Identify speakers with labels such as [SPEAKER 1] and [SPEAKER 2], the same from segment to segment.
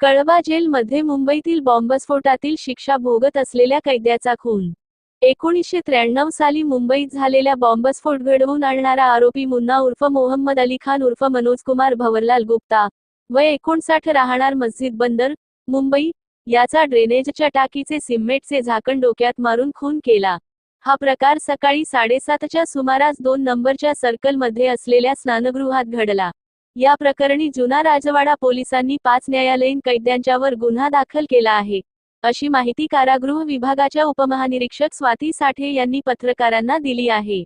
[SPEAKER 1] कळवा जेलमध्ये मुंबईतील बॉम्बस्फोटातील शिक्षा भोगत असलेल्या कैद्याचा खून. एकोणीसशे त्र्याण्णव साली मुंबईत झालेल्या बॉम्बस्फोट घडवून आणणारा आरोपी मुन्ना उर्फ मोहम्मद अली खान उर्फ मनोज कुमार भवरलाल गुप्ता वय एकोणसाठ राहणार मस्जिद बंदर मुंबई याचा ड्रेनेजच्या टाकीचे सिमेंटचे झाकण डोक्यात मारून खून केला. हा प्रकार सकाळी साडेसातच्या सुमारास दोन नंबरच्या सर्कलमध्ये असलेल्या स्नानगृहात घडला. या प्रकरणी जुना राजवाडा पोलिसांनी पाच न्यायालयीन कैद्यांच्यावर गुन्हा दाखल केला आहे. अशी माहिती कारागृह विभागाच्या उपमहानिरीक्षक स्वाती साठे यांनी पत्रकारांना दिली आहे.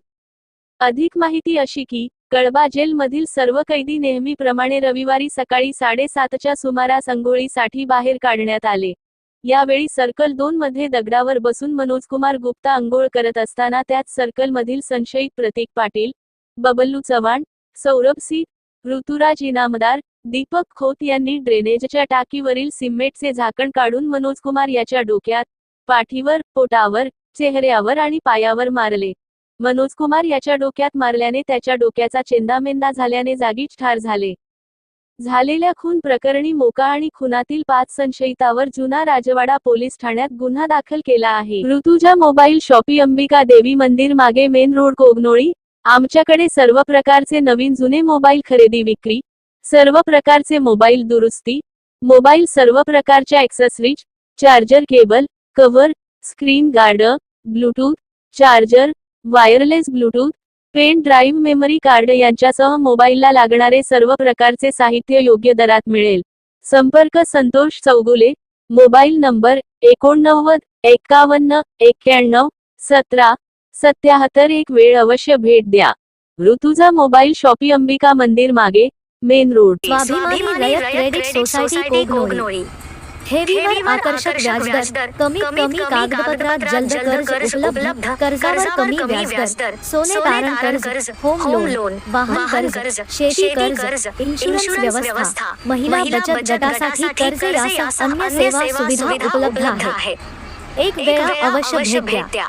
[SPEAKER 1] अधिक माहिती अशी की कळबा जेलमधील सर्व कैदी नेहमीप्रमाणे रविवारी सकाळी साडेसातच्या सुमारास अंघोळीसाठी बाहेर काढण्यात आले. यावेळी सर्कल दोन मध्ये दगडावर बसून मनोजकुमार गुप्ता अंघोळ करत असताना त्याच सर्कलमधील संशयित प्रतीक पाटील बबल्लू चव्हाण सौरभ सी ऋतुराज इनामदार दीपक खोत यांनी ड्रेनेजच्या टाकीवरील सिमेंटचे झाकण काढून मनोजकुमार याच्या डोक्यात पाठीवर पोटावर चेहऱ्यावर आणि पायावर मारले. मनोजकुमार याच्या डोक्यात मारल्याने त्याच्या डोक्याचा चेंदामेंदा झाल्याने जागीच ठार झाले. झालेल्या खून प्रकरणी मोका आणि खुनातील पाच संशयितावर जुना राजवाडा पोलीस ठाण्यात गुन्हा दाखल केला आहे. ऋतुजा मोबाईल शॉपी अंबिका देवी मंदिर मागे मेन रोड कोगनोळी आमच्याकडे सर्व प्रकारचे नवीन जुने मोबाईल खरेदी विक्री सर्व प्रकारचे मोबाईल दुरुस्ती मोबाईल सर्व प्रकारच्या accessories charger cable cover screen guard bluetooth charger wireless bluetooth pen drive memory card यांच्यासह मोबाईलला लागणारे सर्व प्रकारचे साहित्य योग्य दरात मिळेल. संपर्क संतोष चौगुले मोबाईल नंबर एकोणनव्वद एक्कावन्न एक्क्याण्णव सतरा सत्याहत्तर एक वेळ अवश्य भेट द्या. ऋतुजा मोबाईल शॉपी अंबिका मंदिर मागे मेन रोड.
[SPEAKER 2] स्वाभिमानी रयत क्रेडिट सोसायटी कोगनोळी ठेवीवर आकर्षक व्याजदर कमीत कमी कागदपत्रात जलद कर्ज उपलब्ध कर्जावर कमी व्याजदर. सोने तारण कर्ज होम लोन वाहन कर्ज शेती कर्ज इन्शुरन्स व्यवस्था महिला बचत गटासाठी कर्ज यासह अन्य सेवा सुविधा उपलब्ध आहे एक वेळा अवश्य भेट द्या.